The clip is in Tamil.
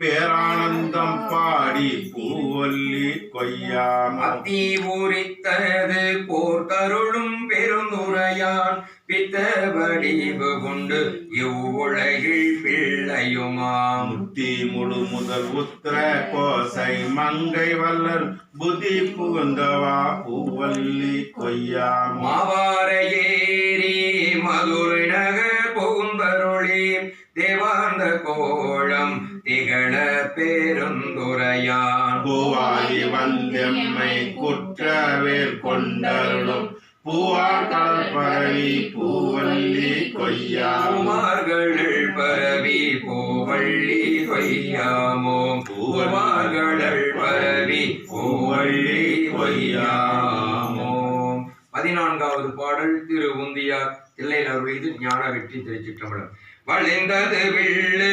பேரானந்தம் பாடி பூவல்லி கொய்யாம அத்தி ஊரித்தனது போர் தருளும் பெருந்துரையான். பித்த வடிவு கொண்டு இவ்வுலகில் பிள்ளையுமாம். முத்தி முழு முதல் உத்திர கோசை மங்கை வல்லல் புதி புகுந்தவா பூவல்லி கொய்யாம மாவார ஏரி மதுரை தேவாந்த கோலம் திகழ பெருந்துரையான் பூவாலி வந்தெம்மை குற்றவேல் கொண்டருளும். பூவாக்கால் பரவி பூவல்லி கொய்யாம. பூமார்கள் பரவி பூவள்ளி கொய்யாமோ. பூமார்கள் பரவி பூவள்ளி கொய்யாமோ. நான்காவது பாடல் திரு உந்தியார். தில்லையில் அவர் அருளிது ஞான வெற்றி திருச்சிற்றம்பலம் வளைந்தது வில்லு